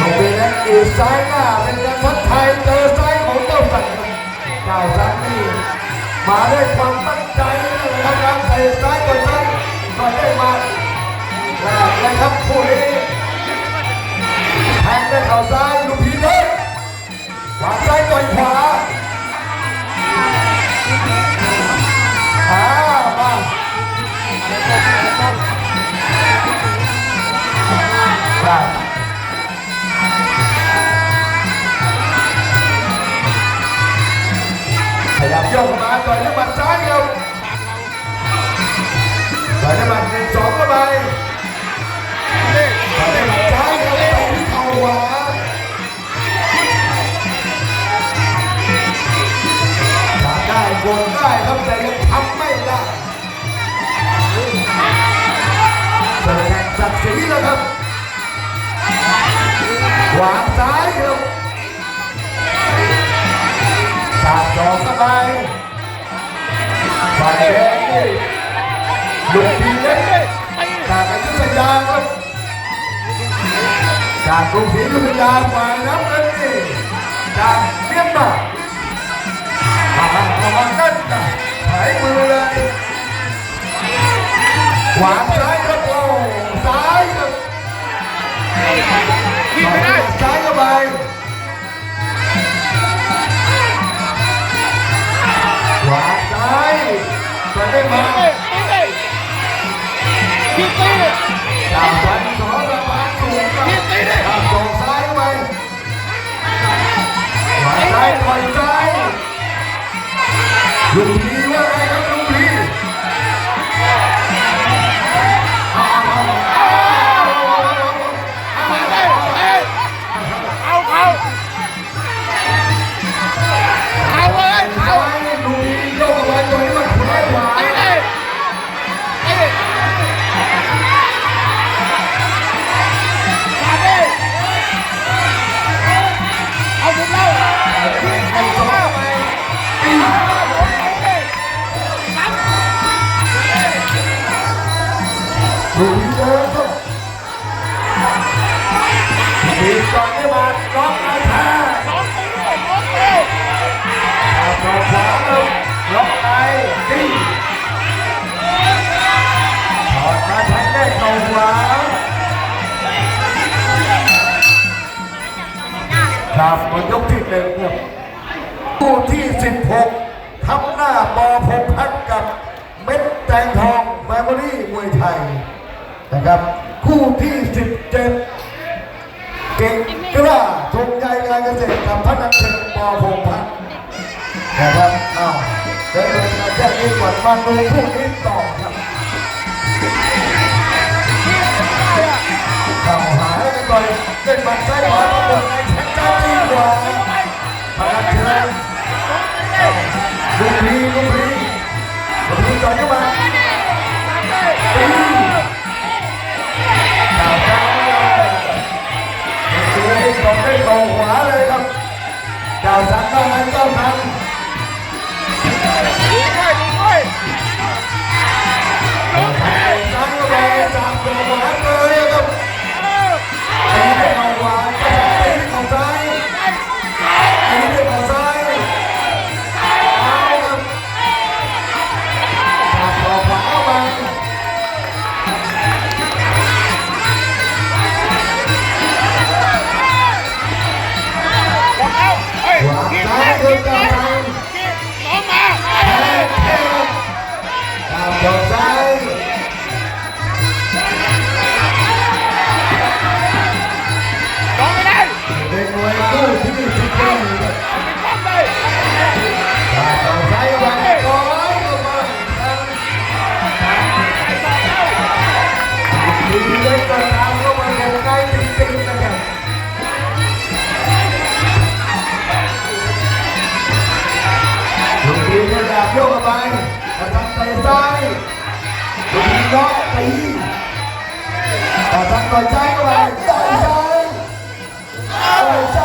ลงไปนั้นอีกซ้ายหน้าเป็นการทักทยเจอซ้ายของเจ้าสันเจ้าสันนี่มาด้วยความตั้งใจนะครับการเตะซ้ายต่อยซ้ายก็ได้มาแรกเลยครับผู้นี้แทงด้วยเข่าซ้ายลูกพีเดินขวาซ้ายต่อยขวา ขยับโยกมาต่อยด้วยหมัดซ้ายครับต่อยด้วยหมัดหนึ่งสองเข้าไปต่อยด้วยหมัดซ้ายครับต่อยที่เข่าขวาทำได้โกนได้ครับแต่ยังทำไม่ได้แสดงศักดิ์ศรีแล้วครับวางซ้ายครับ สาดดอกเข้าไปฝ่ายแดงนี่ลุกดีเล็กจากอายุทยาครับจาก ไปไ16ทำหน้าปอพงพักกับเม็ดแตงทองแมมโมรี่มวยไทยนะครับ คู่ที่ 17 เก่งกล้าทงใหญ่กานเกษตรกับพัฒนเชงปอพงพัฒน์นะครับอ้าวเดินมาแค่นี้ก่อนมาดูคู่นี้ต่อ ก็นั้นเจ้าสัน มล็อกตีกระทำต่อยซ้ายเข้าไปต่อใจต่อใจ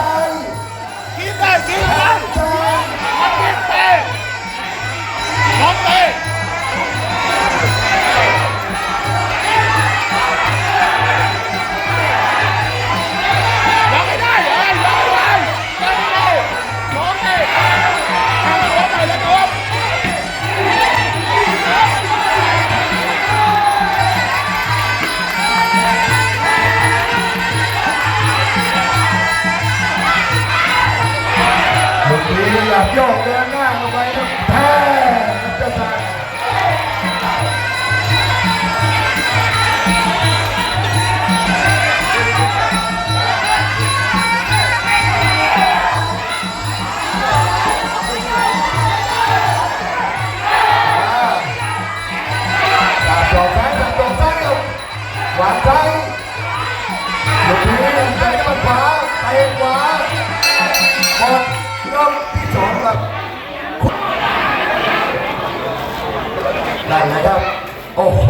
คิดได้ยิดได้ซ้ายน้องยิงเตะน้องเตะ ยับโยกเดินหน้าเข้าไปแพ้ ได้นะครับ โอ้โห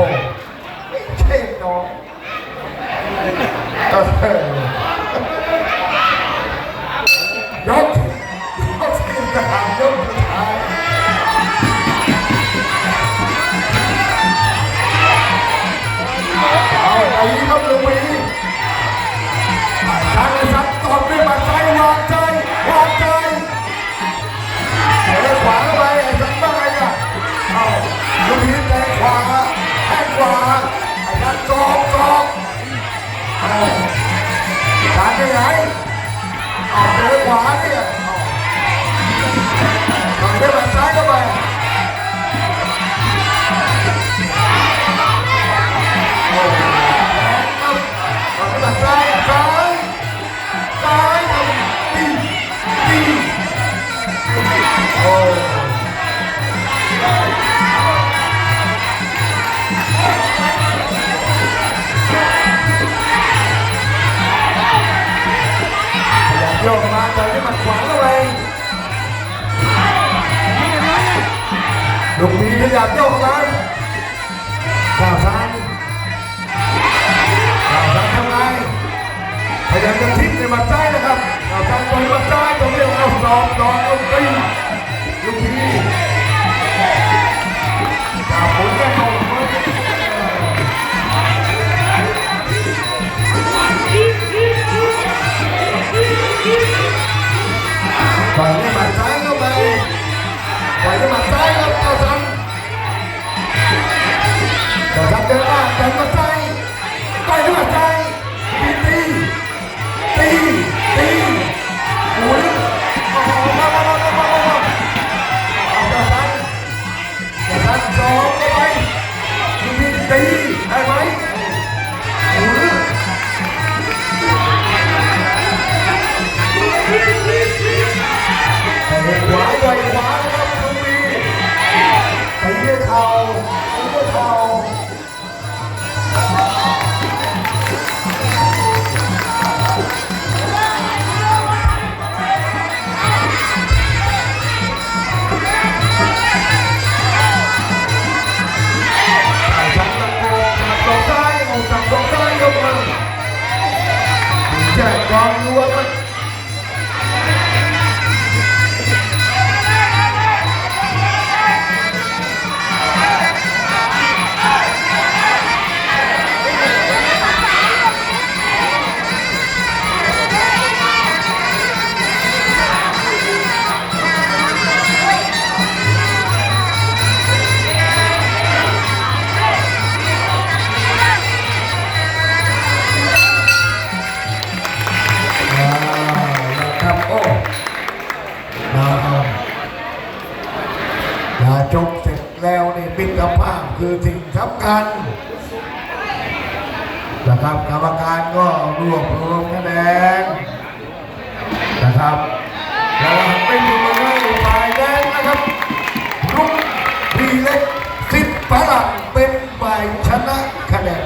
Happy บโยกไปข่าวซ้ายข่าวซ้ายทำไมพยายามจะทิ้งในมัดซ้ายนะครับข่าวซ้ายตรงมัดซ้ายตรงเรียวเอาสองสองเอาตี คือสิ่งสำคัญนะครับกรรมการก็รวบรวมคะแนนนะครับระหว่างเป็นอยู่บนเรือฝ่ายแดงนะครับรุ่นพีเล็กสิทธิ์ฝรั่งเป็นฝ่ายชนะ